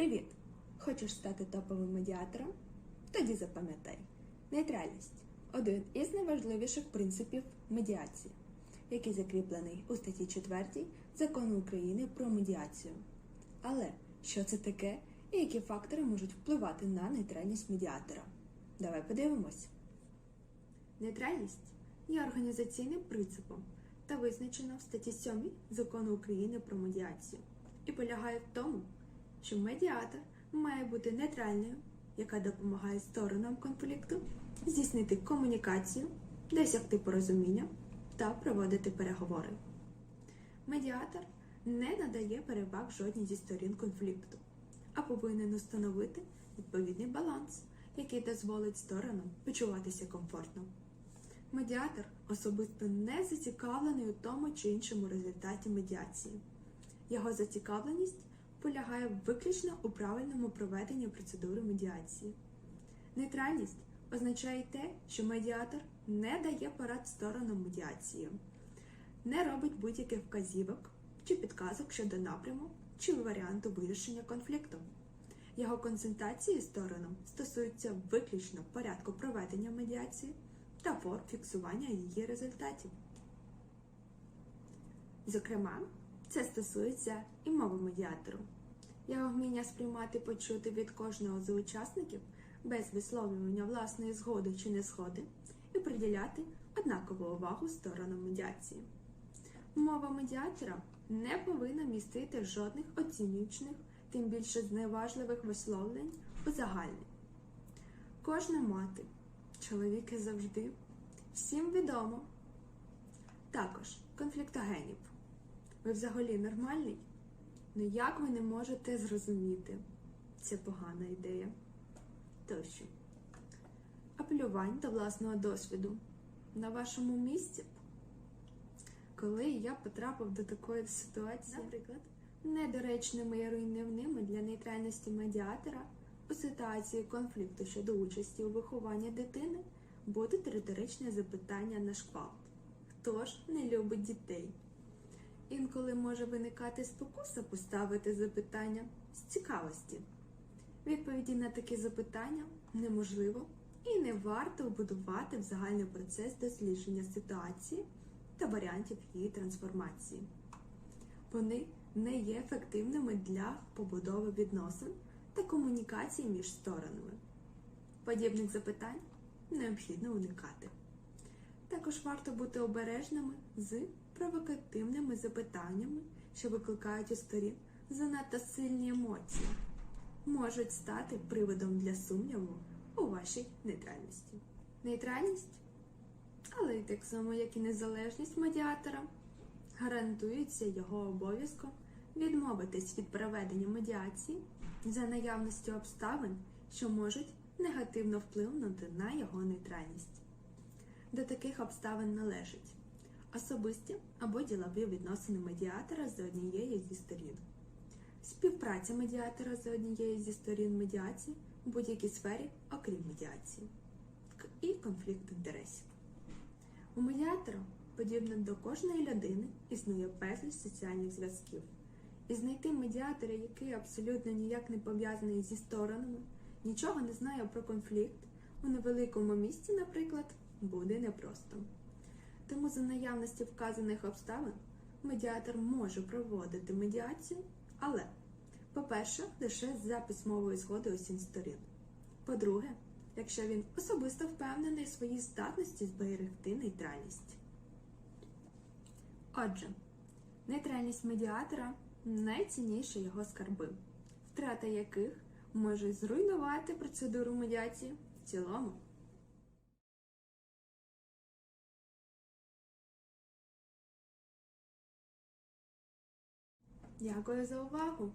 Привіт! Хочеш стати топовим медіатором? Тоді запам'ятай. Нейтральність один із найважливіших принципів медіації, який закріплений у статті 4 закону України про медіацію. Але що це таке і які фактори можуть впливати на нейтральність медіатора? Давай подивимось. Нейтральність є організаційним принципом та визначена в статті 7 закону України про медіацію і полягає в тому, що медіатор має бути нейтральною, яка допомагає сторонам конфлікту здійснити комунікацію, досягти порозуміння та проводити переговори. Медіатор не надає переваг жодній зі сторін конфлікту, а повинен установити відповідний баланс, який дозволить сторонам почуватися комфортно. Медіатор особисто не зацікавлений у тому чи іншому результаті медіації. Його зацікавленість полягає виключно у правильному проведенні процедури медіації. Нейтральність означає те, що медіатор не дає порад сторонам медіації, не робить будь-яких вказівок чи підказок щодо напряму чи варіанту вирішення конфлікту. Його консультації сторонам стосуються виключно порядку проведення медіації та форм фіксування її результатів. Зокрема, це стосується і мови медіатору. Його вміння сприймати почути від кожного з учасників без висловлювання власної згоди чи незгоди і приділяти однакову увагу сторонам медіації. Мова медіатора не повинна містити жодних оцінюючних, тим більше зневажливих висловлень у загальні. Кожна мати, чоловіки завжди, всім відомо. Також конфліктогенів. Ви взагалі нормальний? Ну як ви не можете зрозуміти? Це погана ідея. Тощо. Апелювань до власного досвіду. На вашому місці, коли я потрапив до такої ситуації, наприклад, недоречними і руйнівними для нейтральності медіатора у ситуації конфлікту щодо участі у вихованні дитини будуть риторичне запитання на шквалт. Хто ж не любить дітей? Інколи може виникати спокуса поставити запитання з цікавості. Відповіді на такі запитання неможливо і не варто вбудувати в загальний процес дослідження ситуації та варіантів її трансформації. Вони не є ефективними для побудови відносин та комунікації між сторонами. Подібних запитань необхідно уникати. Також варто бути обережними з провокативними запитаннями, що викликають у сторін занадто сильні емоції, можуть стати приводом для сумніву у вашій нейтральності. Нейтральність, але й так само, як і незалежність медіатора, гарантується його обов'язком відмовитись від проведення медіації за наявності обставин, що можуть негативно вплинути на його нейтральність. До таких обставин належить особисті або ділові відносини медіатора з однієї зі сторін, співпраця медіатора з однією зі сторін медіації в будь-якій сфері, окрім медіації, і конфлікт інтересів. У медіатора, подібно до кожної людини, існує безліч соціальних зв'язків. І знайти медіатора, який абсолютно ніяк не пов'язаний зі сторонами, нічого не знає про конфлікт у невеликому місці, наприклад, буде непросто. Тому за наявності вказаних обставин медіатор може проводити медіацію, але, по-перше, лише за письмовою згодою усіх сторін. По-друге, якщо він особисто впевнений в своїй здатності зберегти нейтральність. Отже, нейтральність медіатора найцінніші його скарби, втрата яких може зруйнувати процедуру медіації в цілому. Дякую за увагу!